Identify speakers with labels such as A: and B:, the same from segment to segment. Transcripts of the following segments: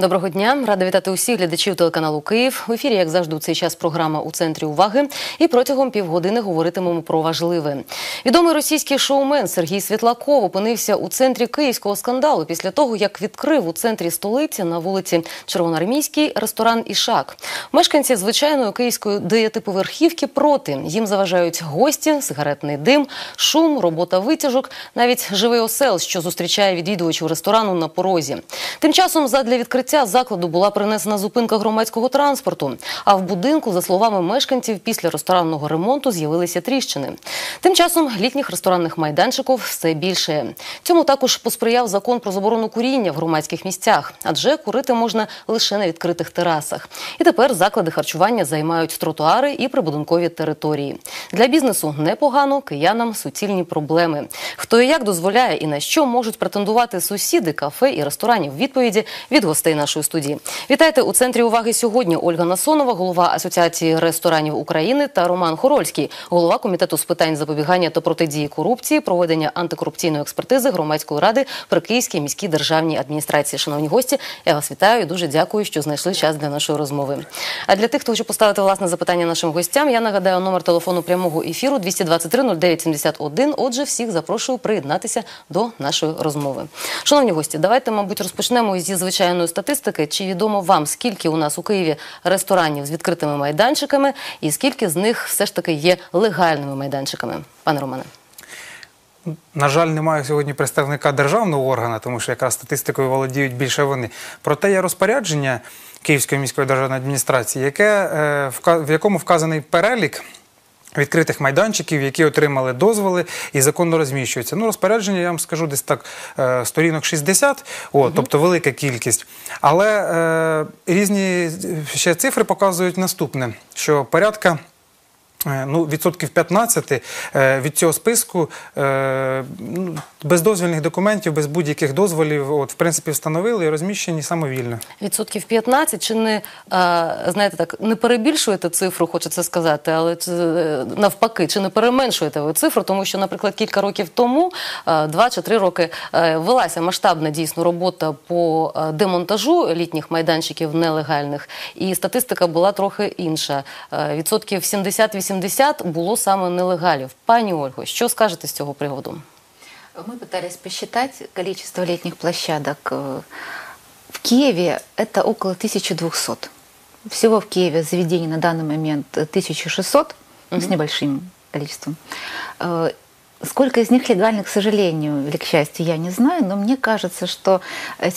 A: Доброго дня, рада вітати усіх глядачів телеканалу Київ. В ефірі, як завжди, цей час програма у центрі уваги. І протягом півгодини говоритимемо про важливе. Відомий російський шоумен Сергій Світлаков опинився у центрі київського скандалу після того, як відкрив у центрі столиці на вулиці Червоноармійській ресторан Ішак. Мешканці звичайної київської дев'ятиповерхівки проти їм заважають гості, сигаретний дим, шум, робота витяжок, навіть живий осел, що зустрічає відвідувачів ресторану на порозі. Тим часом задля відкриття закладу була принесена зупинка громадського транспорту. А в будинку, за словами мешканців, після ресторанного ремонту з'явилися тріщини. Тим часом літніх ресторанних майданчиків все більше. Цьому також посприяв закон про заборону куріння в громадських місцях, адже курити можна лише на відкритих терасах. І тепер заклади харчування займають тротуари і прибудинкові території. Для бізнесу непогано, киянам суцільні проблеми. Хто і як дозволяє і на що можуть претендувати сусіди кафе і ресторанів? Відповіді від гостей нашої студії. Вітайте у центрі уваги сьогодні. Ольга Насонова, голова Асоціації ресторанів України, та Роман Хорольський, голова комітету з питань запобігання та протидії корупції, проведення антикорупційної експертизи громадської ради при Київській міській державній адміністрації. Шановні гості, я вас вітаю і дуже дякую, що знайшли час для нашої розмови. А для тих, хто хоче поставити власне запитання нашим гостям, я нагадаю номер телефону прямого ефіру 223 09 71. Отже, всіх запрошую приєднатися до нашої розмови. Шановні гості, давайте, мабуть, розпочнемо зі звичайної статистики. Чи відомо вам, скільки у нас у Києві ресторанів з відкритими майданчиками, і скільки з них все ж таки є легальними майданчиками? Пане Романе.
B: На жаль, немає сьогодні представника державного органу, тому що якраз статистикою володіють більше вони. Проте є розпорядження Київської міської державної адміністрації, яке, е, в якому вказаний перелік. Відкритих майданчиків, які отримали дозволи і законно розміщуються. Ну, розпорядження, я вам скажу, десь так е, сторінок 60, о, угу. тобто велика кількість. Але е, різні ще цифри показують наступне: що порядка. Ну, відсотків 15 від цього списку ну, без дозвільних документів, без будь-яких дозволів, от в принципі встановили і розміщені самовільно.
A: Відсотків 15, чи не знаєте так, не перебільшуєте цифру, хочеться сказати, але навпаки, чи не переменшуєте ви цифру, тому що, наприклад, кілька років тому, два чи три роки, велася масштабна дійсно робота по демонтажу літніх майданчиків нелегальних, і статистика була трохи інша. Відсотків 70-80 70 було саме нелегалів. Пані Ольго, що скажете з цього приводу?
C: Мы пытались посчитать количество летних площадок. В Киеве это около 1200. Всего в Киеве заведений на данный момент 1600 угу. с небольшим количеством. Сколько из них легальных, к сожалению или к счастью, я не знаю, но мне кажется, что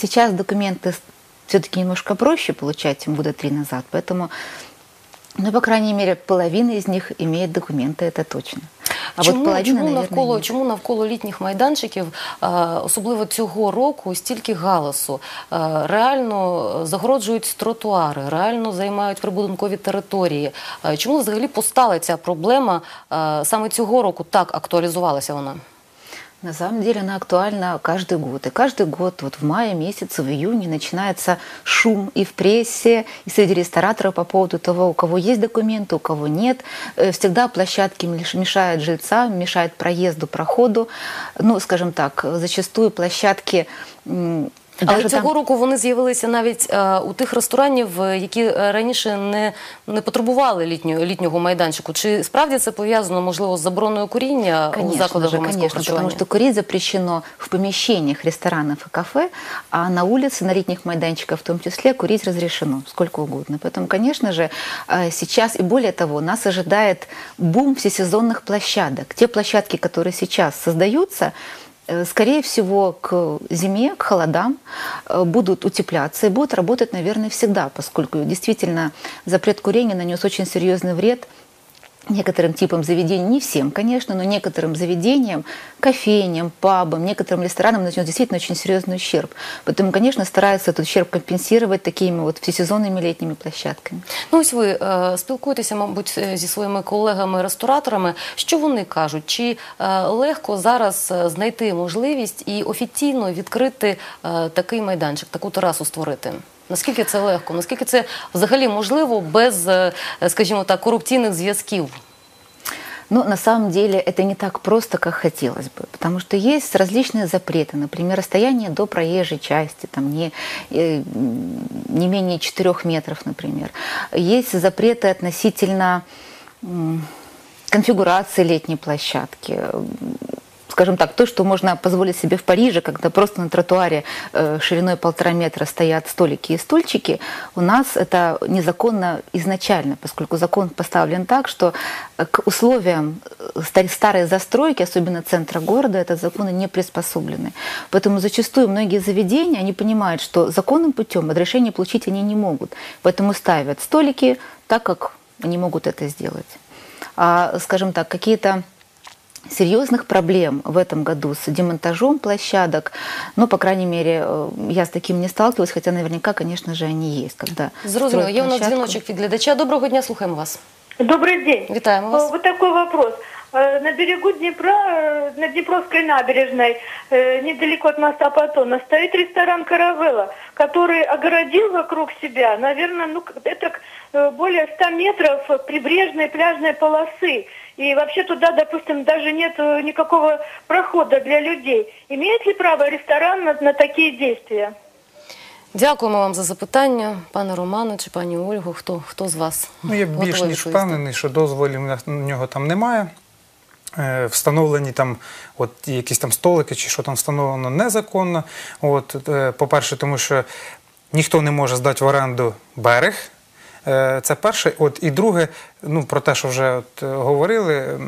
C: сейчас документы все-таки немножко проще получать, чем года три назад. Поэтому Ну, по крайней мере, половина из них имеет документы, это точно.
A: А чому, от половина, чому, навколо, ні. чому навколо літніх майданчиків, особливо цього року, стільки галасу? Реально загороджують тротуари, реально займають прибудинкові території. Чому взагалі постала ця проблема саме цього року так актуалізувалася вона?
C: На самом деле она актуальна каждый год. И каждый год, вот в мае месяце, в июне начинается шум и в прессе, и среди рестораторов по поводу того, у кого есть документы, у кого нет. Э, всегда площадки мешают жильцам, мешают проезду, проходу. Ну, скажем так, зачастую площадки
A: Але цього там... року вони з'явилися навіть е, у тих ресторанів, е, які е, раніше не не потребували літнього, літнього майданчику. Чи справді це пов'язано, можливо, з забороною куріння
C: конечно
A: у закладах
C: же,
A: громадського
C: конечно,
A: харчування?
C: Потому что курить запрещено в помещениях ресторанов и кафе, а на улице, на летних майданчиках в том числе, курить разрешено сколько угодно. Поэтому, конечно же, сейчас и более того, нас ожидает бум всесезонных площадок. Те площадки, которые сейчас создаются, Э, скорее всего, к зиме, к холодам э, будут утепляться и будут работать, наверное, всегда, поскольку действительно запрет курения нанес очень серьезный вред некоторым типам заведений, не всем, конечно, но некоторым заведениям, кофейням, пабам, некоторым ресторанам нанес действительно очень серьезный ущерб. Поэтому, конечно, стараются этот ущерб компенсировать такими вот всесезонными літніми площадками.
A: Ну, ось ви е, спілкуєтеся, мабуть, зі своїми колегами-рестораторами. Що вони кажуть? Чи е, легко зараз знайти можливість і офіційно відкрити е, такий майданчик, таку терасу створити? Наскільки це легко? Наскільки це взагалі можливо без, скажімо так, корупційних зв'язків?
C: Но на самом деле это не так просто, как хотелось бы, потому что есть различные запреты, например, расстояние до проезжей части, там не, э, м, не менее 4 метров, например. Есть запреты относительно м, конфигурации летней площадки. Скажем так, то, что можно позволить себе в Париже, когда просто на тротуаре э, шириной полтора метра стоят столики и стульчики, у нас это незаконно изначально, поскольку закон поставлен так, что э, к условиям э, ста- старой застройки, особенно центра города, этот законы не приспособлены. Поэтому зачастую многие заведения, они понимают, что законным путем разрешение получить они не могут. Поэтому ставят столики так, как они могут это сделать. А, скажем так, какие-то серьезных проблем в этом году с демонтажом площадок, ну, по крайней мере, э, я с таким не сталкивалась, хотя наверняка, конечно же, они есть, когда
A: Зрозуміло,
C: строят
A: є у нас
C: площадку.
A: дзвіночок від глядача. Доброго дня, слухаємо вас.
D: Добрый день.
A: Витаем вас.
D: Э, Вот такой вопрос. Э, На берегу Днепра, э, на Днепровской набережной, э, недалеко от моста Патона, стоит ресторан «Каравелла», который огородил вокруг себя, наверное, ну, к- это к- э, более 100 метров прибрежной пляжной полосы. И вообще туда, допустим, даже нет э, никакого прохода для людей. Имеет ли право ресторан на, на такие действия?
A: Дякуємо вам за запитання, пане Роману чи пані Ольгу. Хто, хто з вас?
B: Ну, я більш ніж
A: відповісти?
B: впевнений, що дозволів на на нього там немає. Е, Встановлені там от якісь там столики чи що там встановлено незаконно. От, е, по-перше, тому що ніхто не може здати в оренду берег. Е, Це перше. От, і друге, ну, про те, що вже от, е, говорили,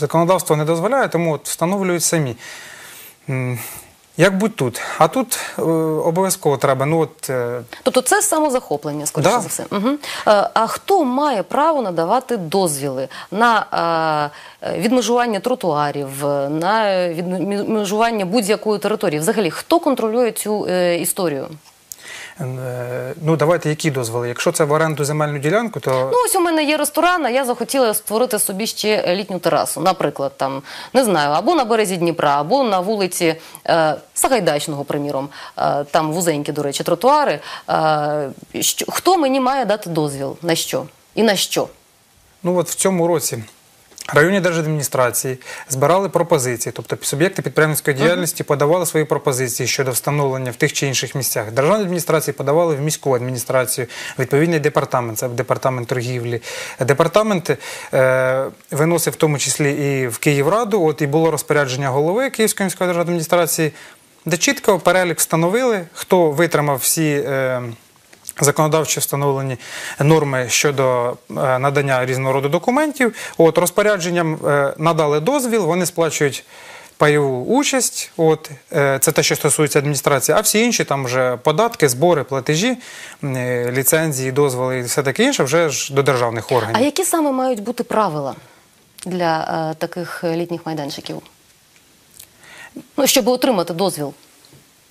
B: законодавство не дозволяє, тому от, встановлюють самі. Як будь тут. А тут е, обов'язково треба. Ну, от, е,
A: Тобто це самозахоплення, скоріше
B: Да.
A: за все. Угу. А хто має право надавати дозвіли на е, відмежування тротуарів, е, на відмежування будь-якої території? Взагалі, хто контролює цю е, історію?
B: Е, Ну, давайте які дозволи? Якщо це в оренду земельну ділянку, то
A: Ну, ось у мене є ресторан, а я захотіла створити собі ще літню терасу. Наприклад, там не знаю, або на березі Дніпра, або на вулиці е, Сагайдачного, приміром. Е, там вузенькі, до речі, тротуари. Е, що, хто мені має дати дозвіл? На що? І на що?
B: ну от в цьому році. Районні держадміністрації збирали пропозиції, тобто суб'єкти підприємницької діяльності подавали свої пропозиції щодо встановлення в тих чи інших місцях. Державні адміністрації подавали в міську адміністрацію, відповідний департамент, це департамент торгівлі. Департамент е, виносив в тому числі і в Київраду. От і було розпорядження голови Київської міської державної адміністрації, де чітко перелік встановили, хто витримав всі. Е, законодавчо встановлені норми щодо е, надання різного роду документів. От розпорядженням е, надали дозвіл, вони сплачують. Пайову участь, от е, це те, що стосується адміністрації, а всі інші там вже податки, збори, платежі, ліцензії, дозволи і все таке інше вже ж до державних органів.
A: А які саме мають бути правила для таких літніх майданчиків? Ну, щоб отримати дозвіл.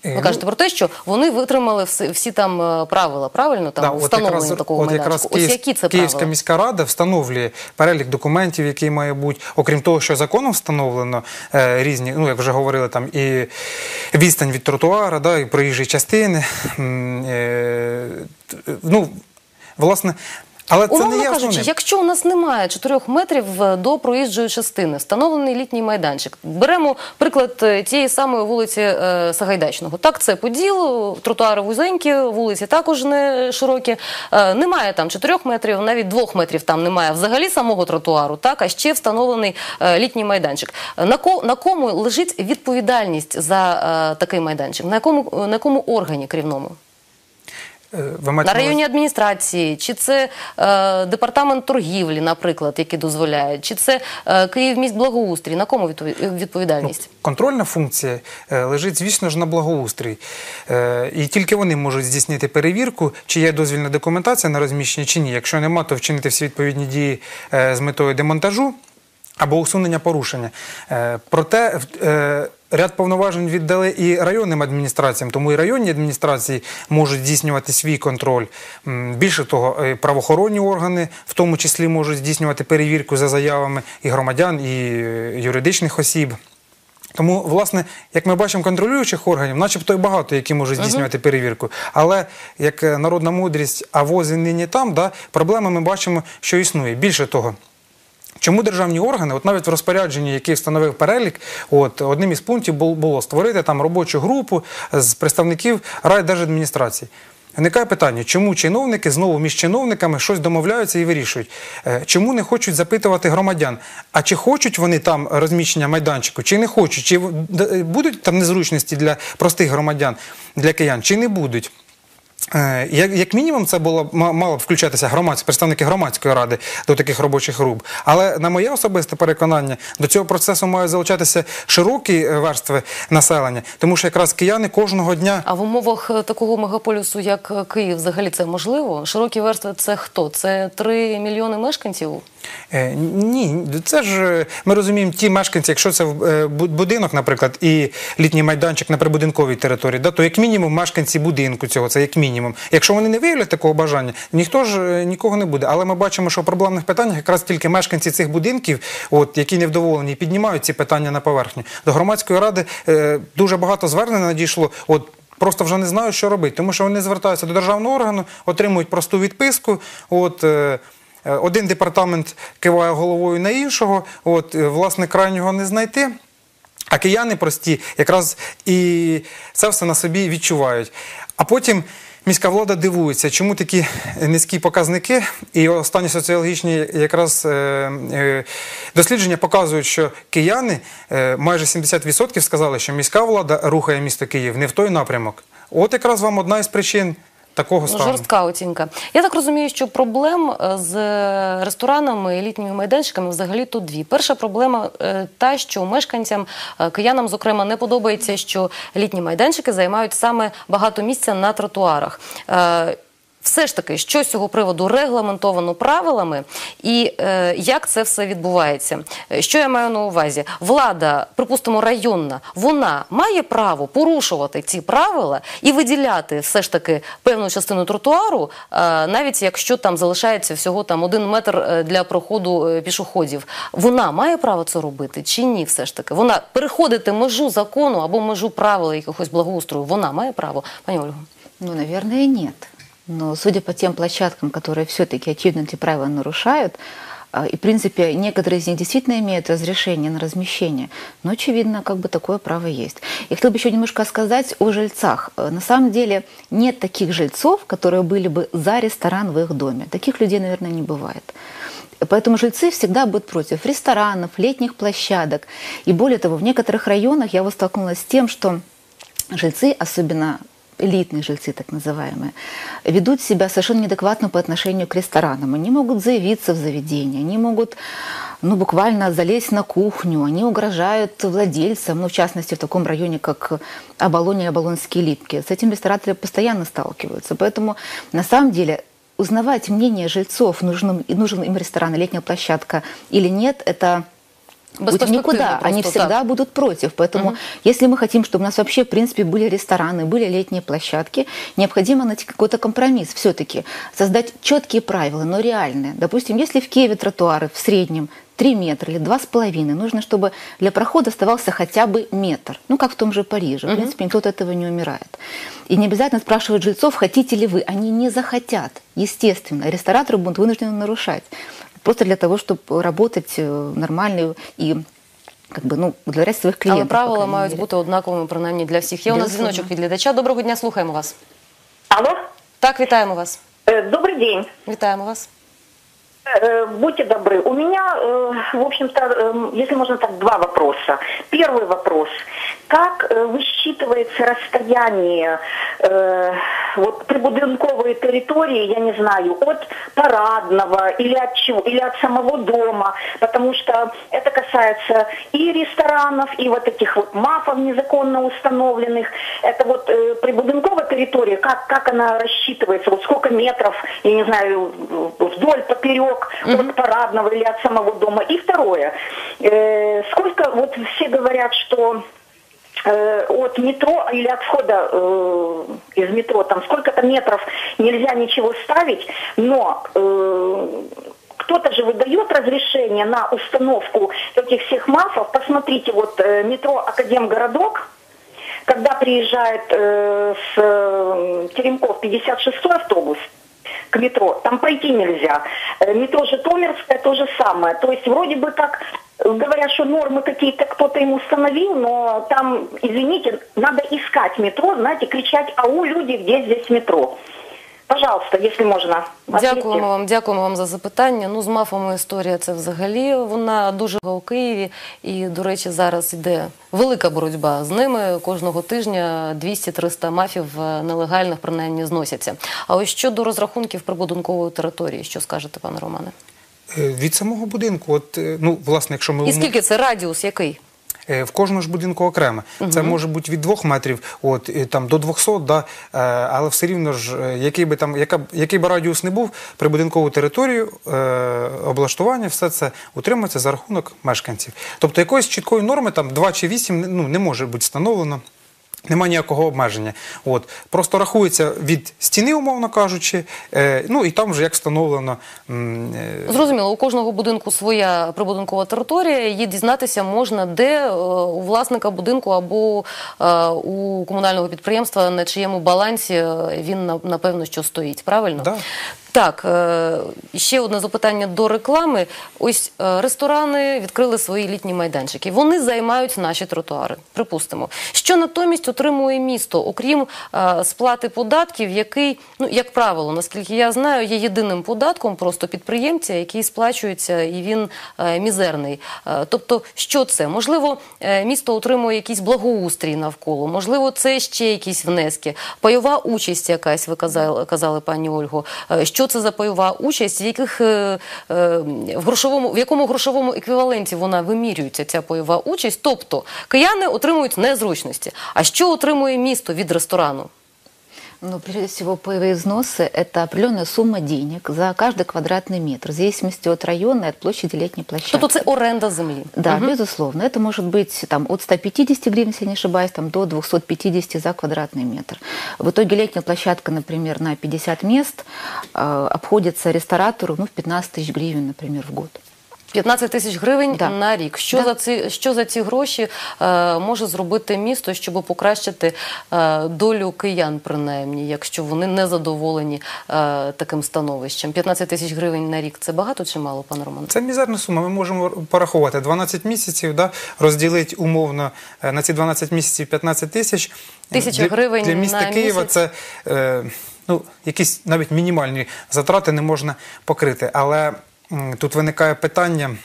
B: Е,
A: Ви кажете про те, що вони витримали всі, всі там е, правила, правильно? Там
B: Да, от
A: встановлення
B: якраз,
A: такого
B: от
A: майданчику.
B: якраз
A: Ось
B: Київ-
A: які це
B: Київська
A: правила?
B: міська рада встановлює перелік документів, який має бути, окрім того, що законом встановлено е, різні, ну як вже говорили, там і відстань від тротуара, да, і проїжджі частини. Е, ну, власне, але це
A: Умовно
B: не є
A: кажучи,
B: основним.
A: якщо у нас немає 4 метрів е, до проїжджої частини, встановлений літній майданчик. Беремо приклад е, тієї самої вулиці е, Сагайдачного. Так, це Поділ, тротуари вузенькі, вулиці також не широкі. Е, немає там 4 метрів, навіть 2 метрів там немає взагалі самого тротуару, так, а ще встановлений е, літній майданчик. На, ко, на кому лежить відповідальність за такий майданчик? На якому, на якому органі керівному?
B: Е, ви маєте
A: На районній адміністрації, чи це е, департамент торгівлі, наприклад, який дозволяє, чи це е, Київ благоустрій? На кому відпові- відповідальність?
B: Контрольна функція е, лежить, звісно ж, на благоустрій. Е, І тільки вони можуть здійснити перевірку, чи є дозвільна документація на розміщення, чи ні. Якщо нема, то вчинити всі відповідні дії е, з метою демонтажу або усунення порушення. Е, Проте е, ряд повноважень віддали і районним адміністраціям, тому і районні адміністрації можуть здійснювати свій контроль. Більше того, е, правоохоронні органи в тому числі можуть здійснювати перевірку за заявами і громадян, і е, юридичних осіб. Тому, власне, як ми бачимо, контролюючих органів, начебто і багато, які можуть здійснювати перевірку. Але як е, народна мудрість, а вози нині там, да, проблеми ми бачимо, що існує. Більше того, Чому державні органи, от навіть в розпорядженні, який встановив перелік, от одним із пунктів бу- було створити там робочу групу з представників райдержадміністрації. Виникає питання, чому чиновники знову між чиновниками щось домовляються і вирішують? Е, Чому не хочуть запитувати громадян? А чи хочуть вони там розміщення майданчику, чи не хочуть? Чи будуть там незручності для простих громадян, для киян, чи не будуть? Е, Як, як мінімум, це було ма- мало б включатися громадські представники громадської ради до таких робочих груп. Але на моє особисте переконання, до цього процесу мають залучатися широкі е, верстви населення, тому що якраз кияни кожного дня.
A: А в умовах е, такого мегаполісу, як Київ, взагалі це можливо? Широкі верстви це хто? Це 3 мільйони мешканців?
B: Е, Ні, це ж е, ми розуміємо ті мешканці, якщо це е, будинок, наприклад, і літній майданчик на прибудинковій території, да, то як мінімум мешканці будинку цього, це як мінімум. Якщо вони не виявлять такого бажання, ніхто ж нікого не буде. Але ми бачимо, що в проблемних питаннях якраз тільки мешканці цих будинків, от які невдоволені, піднімають ці питання на поверхню. До громадської ради е, дуже багато звернень надійшло. От Просто вже не знають, що робити, тому що вони звертаються до державного органу, отримують просту відписку. От е, один департамент киває головою на іншого, от е, власне крайнього не знайти. А кияни прості якраз і це все на собі відчувають. А потім міська влада дивується, чому такі низькі показники. І останні соціологічні якраз е, е, дослідження показують, що кияни е, майже 70% сказали, що міська влада рухає місто Київ не в той напрямок. От якраз вам одна із причин такого
A: Ну,
B: стану.
A: жорстка оцінка. Я так розумію, що проблем е, з ресторанами і літніми майданчиками взагалі тут дві. Перша проблема е, та, що мешканцям, е, киянам, зокрема, не подобається, що літні майданчики займають саме багато місця на тротуарах. Все ж таки, що з цього приводу регламентовано правилами, і е, як це все відбувається? Що я маю на увазі? Влада, припустимо, районна, вона має право порушувати ці правила і виділяти все ж таки певну частину тротуару, е, навіть якщо там залишається всього там один метр е, для проходу е, пішоходів. Вона має право це робити чи ні? Все ж таки, вона переходити межу закону або межу правил якогось благоустрою. Вона має право, пані Ольго.
C: Ну, наверное, нет. Но судя по тем площадкам, которые все-таки очевидно эти правила нарушают, а, и, в принципе, некоторые из них действительно имеют разрешение на размещение, но, очевидно, как бы такое право есть. И хотел бы еще немножко сказать о жильцах. Э, На самом деле нет таких жильцов, которые были бы за ресторан в их доме. Таких людей, наверное, не бывает. Поэтому жильцы всегда будут против ресторанов, летних площадок. И более того, в некоторых районах я вот столкнулась с тем, что жильцы, особенно элитные жильцы, так называемые, ведут себя совершенно неадекватно по отношению к ресторанам. Они могут заявиться в заведение, они могут ну, буквально залезть на кухню, они угрожают владельцам, ну, в частности, в таком районе, как Оболонь и Оболонские липки. С этим рестораторы постоянно сталкиваются. Поэтому, на самом деле, узнавать мнение жильцов, нужен, нужен им ресторан, летняя площадка или нет, это никуда. Они всегда
A: так.
C: будут против. Поэтому, если мы хотим, чтобы у нас вообще, в принципе, были рестораны, были летние площадки, необходимо найти какой-то компромисс все-таки. Создать четкие правила, но реальные. Допустим, если в Киеве тротуары в среднем 3 метра или 2,5, нужно, чтобы для прохода оставался хотя бы метр. Ну, как в том же Париже. В принципе, никто от этого не умирает. И не обязательно спрашивать жильцов, хотите ли вы. Они не захотят. Естественно, рестораторы будут вынуждены нарушать. Просто для того, чтобы работать э, нормально и как бы, ну, удовлетворять своих клиентов.
A: Але
C: по
A: правила
C: крайней
A: мають
C: мере.
A: бути однаковими, принаймні для всіх. Є у нас
C: Безумовно.
A: дзвіночок від глядача. Доброго дня, слухаємо вас.
E: Алло,
A: Так, вітаємо вас.
E: Э, добрый день.
A: Вітаємо вас.
E: Э, Будьте добры. У меня, э, в общем-то, э, если можно так, два вопроса. Первый вопрос. Как высчитывается расстояние вот прибудинковой территории, я не знаю, от парадного или от чего, или от самого дома, потому что это касается и ресторанов, и вот этих вот мафов незаконно установленных. Это вот э, территория, как, как она рассчитывается, вот сколько метров, я не знаю, вдоль, поперек, от парадного или от самого дома. И второе, э, сколько, вот все говорят, что э, от метро или от входа э, из метро, там сколько-то метров нельзя ничего ставить, но э, кто-то же выдает разрешение на установку этих всех мафов. Посмотрите, вот э, метро Академгородок, когда приезжает э, с э, Теремков 56 автобус, к метро, там пройти нельзя. Э, Метро Житомирское то же самое. То есть вроде бы как говорят, что нормы какие-то кто-то ему установил, но там, извините, надо искать метро, знаете, кричать «Ау, люди, где здесь метро?» Пожалуйста, если можно. ответьте.
A: Дякуємо вам, дякуємо вам за запитання. Ну, з мафами історія це взагалі вона дуже у Києві. І, до речі, зараз йде велика боротьба з ними. Кожного тижня 200-300 мафів е, нелегальних принаймні зносяться. А ось щодо розрахунків прибудинкової території, що скажете, пане Романе?
B: Е, Від самого будинку, от, е, ну, власне, якщо ми
A: І скільки це радіус? Який?
B: Е, В кожному ж будинку окремо. Це може бути від 2 метрів от, там, до 200, да, е, але все рівно ж, е, який би, там, яка, який би радіус не був, прибудинкову територію, е, облаштування, все це утримується за рахунок мешканців. Тобто якоїсь чіткої норми, там 2 чи 8, ну, не може бути встановлено. Нема ніякого обмеження. От. Просто рахується від стіни, умовно кажучи, е, ну і там вже як встановлено. м, е,
A: Зрозуміло, у кожного будинку своя прибудинкова територія. Її дізнатися можна де е, у власника будинку або е, у комунального підприємства, на чиєму балансі е, він на- напевно що стоїть. Правильно?
B: Да.
A: Так, е, ще одне запитання до реклами. Ось е, ресторани відкрили свої літні майданчики. Вони займають наші тротуари. Припустимо, що натомість отримує місто, окрім е, сплати податків, який, ну як правило, наскільки я знаю, є єдиним податком просто підприємця, який сплачується, і він мізерний. Тобто, що це? Можливо, місто отримує якийсь благоустрій навколо, можливо, це ще якісь внески, пайова участь якась, ви казали, казали пані Ольго. Е, Що це за пайова участь, в яких е, е, в грошовому, в якому грошовому еквіваленті вона вимірюється, ця пайова участь? Тобто кияни отримують незручності. А що отримує місто від ресторану?
C: Ну, прежде всего, паевые взносы – это определенная сумма денег за каждый квадратный метр, в зависимости от района и от площади летней площадки.
A: Тобто це оренда землі.
C: Да, безусловно. Это может быть там, от 150 гривен, если не ошибаюсь, там, до 250 за квадратный метр. В итоге летняя площадка, например, на 50 мест э, обходится ресторатору ну, в 15 тысяч гривен, например, в год.
A: 15 тисяч гривень
C: Да.
A: на рік. Що
C: Да.
A: за ці що за ці гроші е, може зробити місто, щоб покращити е, долю киян, принаймні, якщо вони не задоволені е, таким становищем? 15 тисяч гривень на рік це багато чи мало, пане Роман?
B: Це мізерна сума. Ми можемо порахувати 12 місяців, да, розділити умовно е, на ці 12 місяців 15 тисяч.
A: Тисяча гривень
B: для міста
A: на
B: Києва.
A: місяць.
B: Це е, ну, якісь навіть мінімальні затрати не можна покрити. Але тут виникає питання.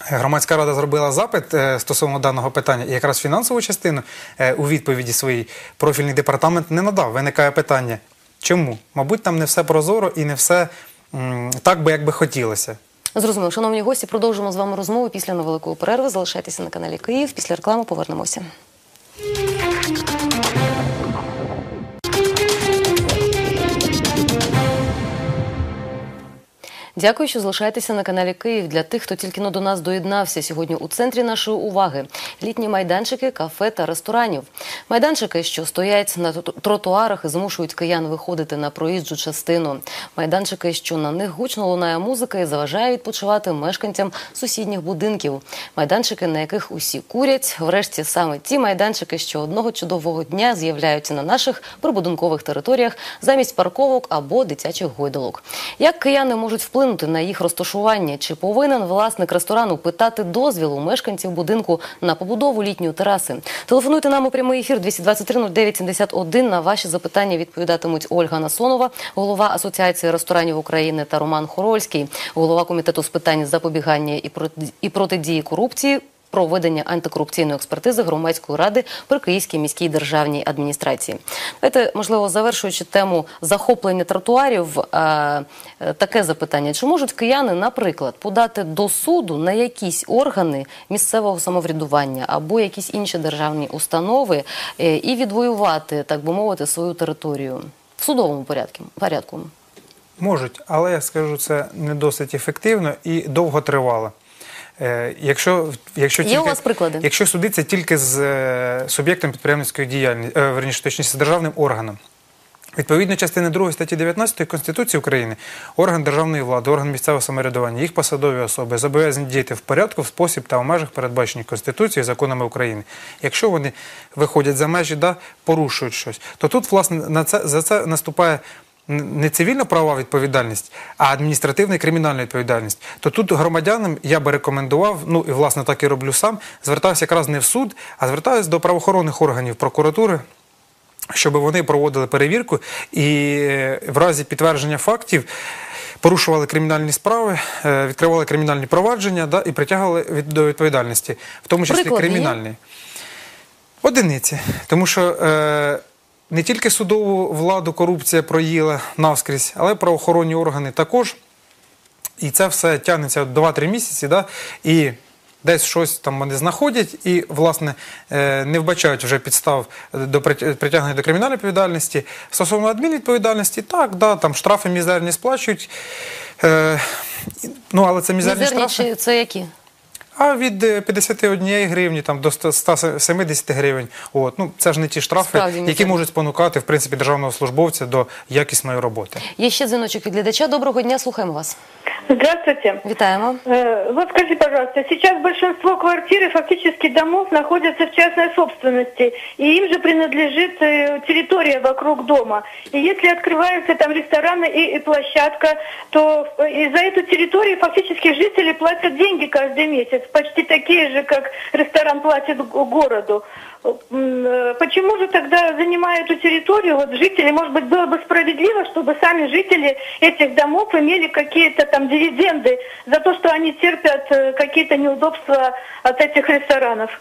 B: Громадська рада зробила запит е, стосовно даного питання, і якраз фінансову частину е, у відповіді своїй профільний департамент не надав. Виникає питання, чому? Мабуть, там не все прозоро і не все так би, як би хотілося.
A: Зрозуміло, шановні гості, продовжимо з вами розмову після невеликої перерви. Залишайтеся на каналі Київ. Після реклами повернемося. Дякую, що залишаєтеся на каналі Київ. Для тих, хто тільки но до нас доєднався сьогодні у центрі нашої уваги літні майданчики, кафе та ресторанів. Майданчики, що стоять на тротуарах і змушують киян виходити на проїжджу частину. Майданчики, що на них гучно лунає музика і заважає відпочивати мешканцям сусідніх будинків. Майданчики, на яких усі курять. Врешті саме ті майданчики, що одного чудового дня з'являються на наших прибудинкових територіях замість парковок або дитячих гойдолок. Як кияни можуть вплинути на їх розташування? Чи повинен власник ресторану питати дозвіл у мешканців будинку на побудову літньої тераси? Телефонуйте нам у прямий ефір 223 09 71. На ваші запитання відповідатимуть Ольга Насонова, голова Асоціації ресторанів України та Роман Хорольський, голова комітету з питань запобігання і протидії корупції. Проведення антикорупційної експертизи громадської ради при Київській міській державній адміністрації. Давайте, можливо, завершуючи тему захоплення тротуарів, е, е, таке запитання: чи можуть кияни, наприклад, подати до суду на якісь органи місцевого самоврядування або якісь інші державні установи е, і відвоювати, так би мовити, свою територію в судовому порядку? порядку?
B: Можуть, але я скажу, це не досить ефективно і довго тривало. Е, Якщо, якщо,
A: Є
B: тільки,
A: у вас приклади?
B: якщо судиться тільки з е, суб'єктом підприємницької діяльності, е, верніше, точніше, з державним органом. Відповідно частини 2 статті 19 Конституції України орган державної влади, орган місцевого самоврядування, їх посадові особи зобов'язані діяти в порядку, в спосіб та в межах, передбачених Конституцією і законами України. Якщо вони виходять за межі, да, порушують щось, то тут, власне, на це, за це наступає не цивільно-правова відповідальність, а адміністративна і кримінальна відповідальність, то тут громадянам я би рекомендував, ну і власне так і роблю сам, звертався якраз не в суд, а звертаюся до правоохоронних органів прокуратури. Щоб вони проводили перевірку і е, в разі підтвердження фактів порушували кримінальні справи, е, відкривали кримінальні провадження да, і притягували від, до відповідальності, в тому числі
A: Приклади
B: кримінальні. Одиниці. Тому що е, не тільки судову владу корупція проїла навскрізь, але правоохоронні органи також. І це все тягнеться 2-3 місяці, да? і десь щось там вони знаходять і, власне, е, не вбачають вже підстав до притягнення до кримінальної відповідальності. Стосовно адмінвідповідальності, так, да, там штрафи мізерні сплачують. Е, ну, але це мізерні,
A: Мізерні
B: штрафи.
A: це які?
B: А від е, 51 гривні там, до 100 170 гривень. От. Ну, це ж не ті штрафи,
A: Справді
B: які
A: мізерні.
B: можуть спонукати в принципі, державного службовця до якісної роботи.
A: Є ще дзвіночок від глядача. Доброго дня, слухаємо вас.
D: Здравствуйте.
A: Вітаємо.
D: Э, Вот скажи, пожалуйста, сейчас большинство квартир и фактически домов находятся в частной собственности, и им же принадлежит э, территория вокруг дома. И если открываются там рестораны и, и площадка, то э, и за эту территорию фактически жители платят деньги каждый месяц, Почти такие же, как ресторан платит городу. Э, Почему же тогда, занимая эту территорию, вот жители, может быть, было бы справедливо, чтобы сами жители этих домов имели какие-то там дивиденды за то, что они терпят э, какие-то неудобства от этих ресторанов?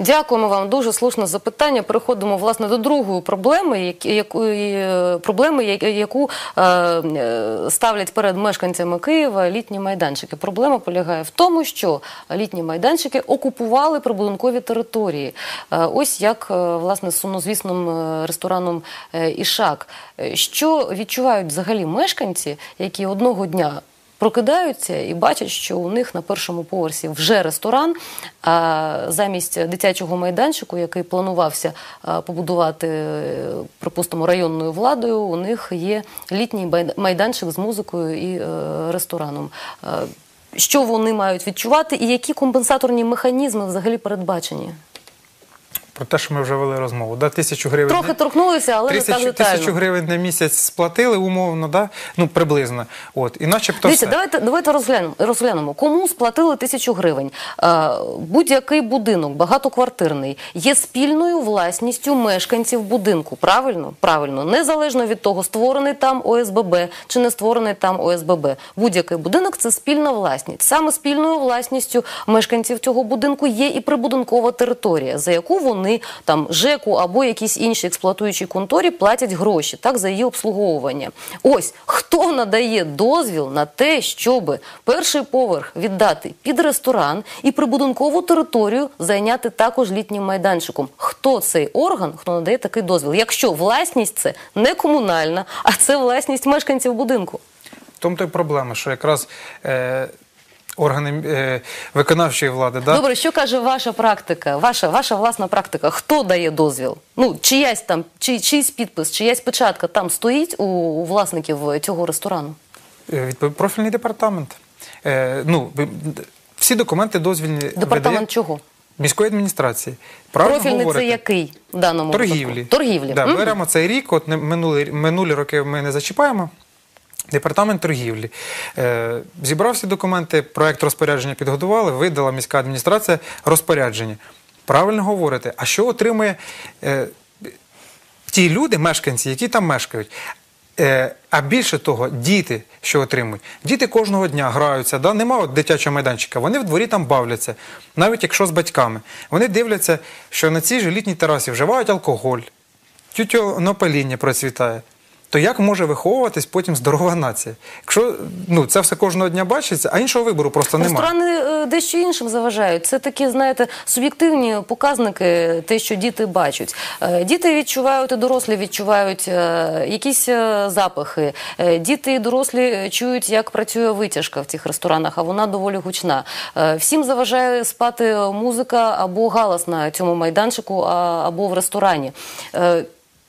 A: Дякуємо вам. Дуже слушне запитання. Переходимо власне до другої проблеми, яку, е, проблеми, яку е, ставлять перед мешканцями Києва літні майданчики. Проблема полягає в тому, що літні майданчики окупували прибудинкові території. Е, ось як власне з сумнозвісним рестораном Ішак. Що відчувають взагалі мешканці, які одного дня прокидаються і бачать, що у них на першому поверсі вже ресторан. А замість дитячого майданчику, який планувався побудувати, припустимо, районною владою, у них є літній майданчик з музикою і е, рестораном. Що вони мають відчувати, і які компенсаторні механізми взагалі передбачені?
B: Про те, що ми вже вели розмову. Да? Тисячу гривень.
A: Трохи
B: на-
A: торкнулися, але не так
B: Тисячу,
A: детально.
B: тисячу гривень на місяць сплатили умовно, да? ну приблизно. От. І начебто
A: Дивіться,
B: все.
A: давайте, давайте розглянемо, розглянемо. Кому сплатили тисячу гривень? Е, будь-який будинок, багатоквартирний, є спільною власністю мешканців будинку. Правильно? Правильно. Незалежно від того, створений там ОСББ чи не створений там ОСББ. Будь-який будинок це спільна власність. Саме спільною власністю мешканців цього будинку є і прибудинкова територія, за яку вони там ЖЕКу або якісь інші експлуатуючі конторі платять гроші так за її обслуговування. Ось хто надає дозвіл на те, щоб перший поверх віддати під ресторан і прибудинкову територію зайняти також літнім майданчиком. Хто цей орган, хто надає такий дозвіл? Якщо власність це не комунальна, а це власність мешканців будинку.
B: Тому то й проблема, що якраз е, органи е, виконавчої влади, да?
A: Добре, що каже ваша практика, ваша, ваша власна практика? Хто дає дозвіл? Ну, чиясь там, чи, чийсь підпис, чиясь печатка там стоїть у, у власників цього ресторану?
B: Е, профільний департамент. Е, ну, всі документи дозвільні
A: Департамент
B: видає
A: чого?
B: міської адміністрації. Правильно
A: Профільний це який в даному
B: Торгівлі.
A: випадку? Торгівлі.
B: Да,
A: Мгм.
B: беремо цей рік, от минулі, минулі роки ми не зачіпаємо. Департамент торгівлі е, зібрав всі документи, проект розпорядження підготували, видала міська адміністрація розпорядження. Правильно говорите, а що отримує е, ті люди, мешканці, які там мешкають? Е, а більше того, діти, що отримують. Діти кожного дня граються, да? нема дитячого майданчика, вони в дворі там бавляться, навіть якщо з батьками. Вони дивляться, що на цій же літній терасі вживають алкоголь, тютюнопаління процвітає. То як може виховуватись потім здорова нація? Якщо ну, це все кожного дня бачиться, а іншого вибору просто немає.
A: Ресторани е, дещо іншим заважають. Це такі, знаєте, суб'єктивні показники, те, що діти бачать. Е, Діти відчувають і дорослі відчувають е, якісь запахи. Діти і дорослі чують, як працює витяжка в цих ресторанах, а вона доволі гучна. Всім заважає спати музика або галас на цьому майданчику, або в ресторані.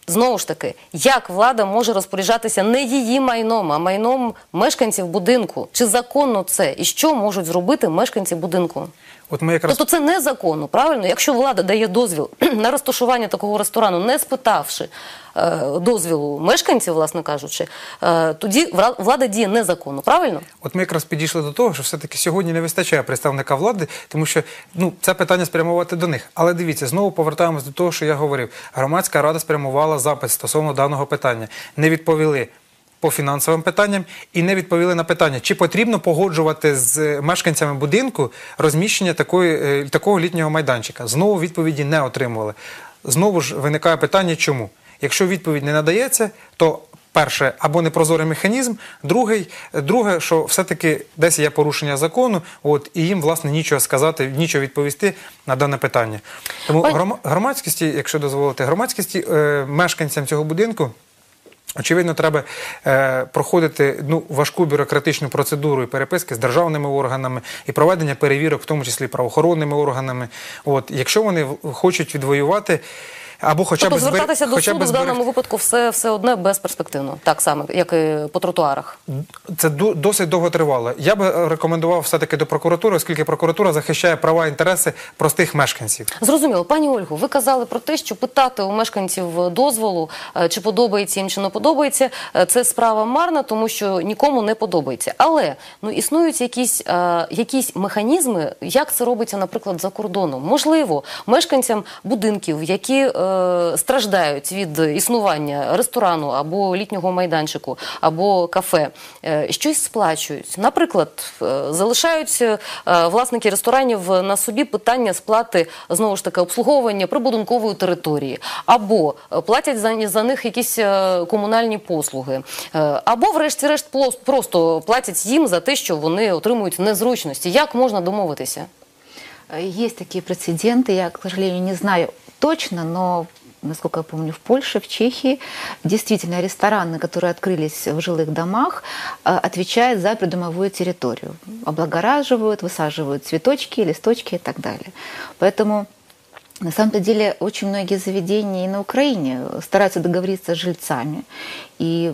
A: Знову ж таки, як влада може розпоряджатися не її майном, а майном мешканців будинку? Чи законно це? І що можуть зробити мешканці будинку?
B: От ми якраз
A: Тобто це незаконно, правильно? Якщо влада дає дозвіл на розташування такого ресторану, не спитавши е, дозвілу мешканців, власне кажучи, е, тоді влада діє незаконно, правильно?
B: От ми якраз підійшли до того, що все-таки сьогодні не вистачає представника влади, тому що ну це питання спрямувати до них. Але дивіться, знову повертаємось до того, що я говорив. Громадська рада спрямувала запит стосовно даного питання. Не відповіли. По фінансовим питанням і не відповіли на питання, чи потрібно погоджувати з мешканцями будинку розміщення такої, е, такого літнього майданчика. Знову відповіді не отримували. Знову ж виникає питання, чому? Якщо відповідь не надається, то перше або непрозорий механізм, другий, друге, що все-таки десь є порушення закону, от і їм власне нічого сказати, нічого відповісти на дане питання. Тому громадськості, якщо дозволите, громадськості е, мешканцям цього будинку. Очевидно, треба е, проходити ну, важку бюрократичну процедуру і переписки з державними органами і проведення перевірок, в тому числі правоохоронними органами. От, якщо вони хочуть відвоювати або хоча
A: тобто
B: б
A: звертатися до
B: хоча
A: суду в даному випадку все, все одне безперспективно, так само, як і по тротуарах.
B: Це досить довго тривало. Я би рекомендував все-таки до прокуратури, оскільки прокуратура захищає права і інтереси простих мешканців.
A: Зрозуміло, пані Ольгу, ви казали про те, що питати у мешканців дозволу, е, чи подобається їм, чи не подобається, е, це справа марна, тому що нікому не подобається. Але ну існують якісь, е, якісь механізми, як це робиться, наприклад, за кордоном. Можливо, мешканцям будинків, які е, страждають від існування ресторану або літнього майданчику, або кафе, е, щось сплачують. Наприклад, е, залишають е, власники ресторанів на собі питання сплати знову ж таки обслуговування прибудинкової території, або е, платять за, за них якісь е, комунальні послуги, е, або, врешті-решт, просто платять їм за те, що вони отримують незручності. Як можна домовитися?
C: Есть такие прецеденты, я, к сожалению, не знаю точно, но насколько я помню, в Польше, в Чехии, действительно рестораны, которые открылись в жилых домах, э, отвечают за придомовую территорию. Облагораживают, высаживают цветочки, листочки и так далее. Поэтому на самом-то деле очень многие заведения и на Украине стараются договориться с жильцами. И,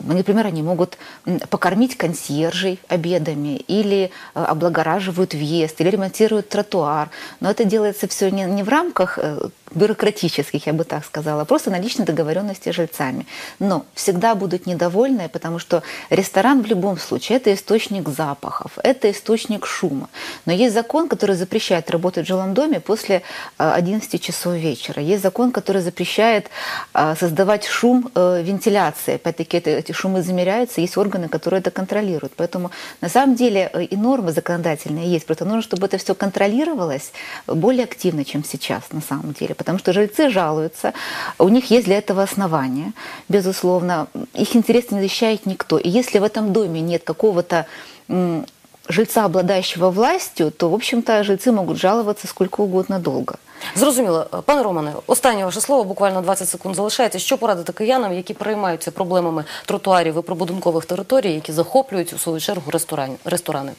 C: например, они могут м, покормить консьержей обедами или э, облагораживают въезд, или ремонтируют тротуар. Но это делается все не, не в рамках э, бюрократических, я бы так сказала, а просто на личной договоренности с жильцами. Но всегда будут недовольны, потому что ресторан в любом случае это источник запахов, это источник шума. Но есть закон, который запрещает работать в жилом доме после э, 11 часов вечера. Есть закон, который запрещает э, создавать шум э, вентиляции. Опять-таки эти шумы замеряются, есть органы, которые это контролируют. Поэтому на самом деле э, и нормы законодательные есть. Просто нужно, чтобы это все контролировалось более активно, чем сейчас на самом деле. Потому что жильцы жалуются, у них есть для этого основания, безусловно. Их интересы не защищает никто. И если в этом доме нет какого-то м, жильца, обладающего властью, то, в общем-то, жильцы могут жаловаться сколько угодно долго.
A: Зрозуміло, пане Романе, останнє ваше слово, буквально 20 секунд залишається. Що порадити киянам, які переймаються проблемами тротуарів і прибудинкових територій, які захоплюють у свою чергу ресторан, ресторани?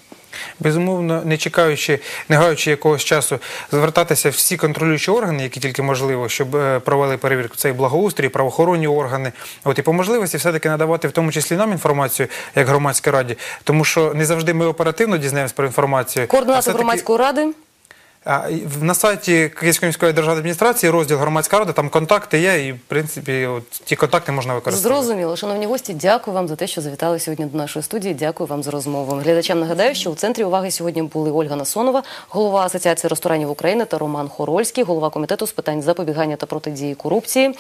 B: Безумовно, не чекаючи, не гаючи якогось часу, звертатися всі контролюючі органи, які тільки можливо, щоб е, провели перевірку. Це і благоустрій, правоохоронні органи. От і по можливості все-таки надавати в тому числі нам інформацію, як громадській раді, тому що не завжди ми оперативно дізнаємось про інформацію.
A: Координати громадської ради.
B: На сайті Київської міської державної адміністрації розділ громадська рада, там контакти є, і в принципі от, ті контакти можна використовувати.
A: Зрозуміло, шановні гості, дякую вам за те, що завітали сьогодні до нашої студії. Дякую вам за розмову. Глядачам нагадаю, що у центрі уваги сьогодні були Ольга Насонова, голова Асоціації ресторанів України та Роман Хорольський, голова комітету з питань запобігання та протидії корупції.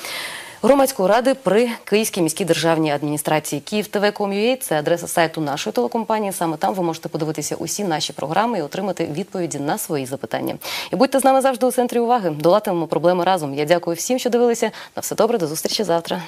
A: Громадської ради при Київській міській державній адміністрації Київ ТВ.com.ua – це адреса сайту нашої телекомпанії. Саме там ви можете подивитися усі наші програми і отримати відповіді на свої запитання. І будьте з нами завжди у центрі уваги. Долатимемо проблеми разом. Я дякую всім, що дивилися. На все добре, до зустрічі завтра.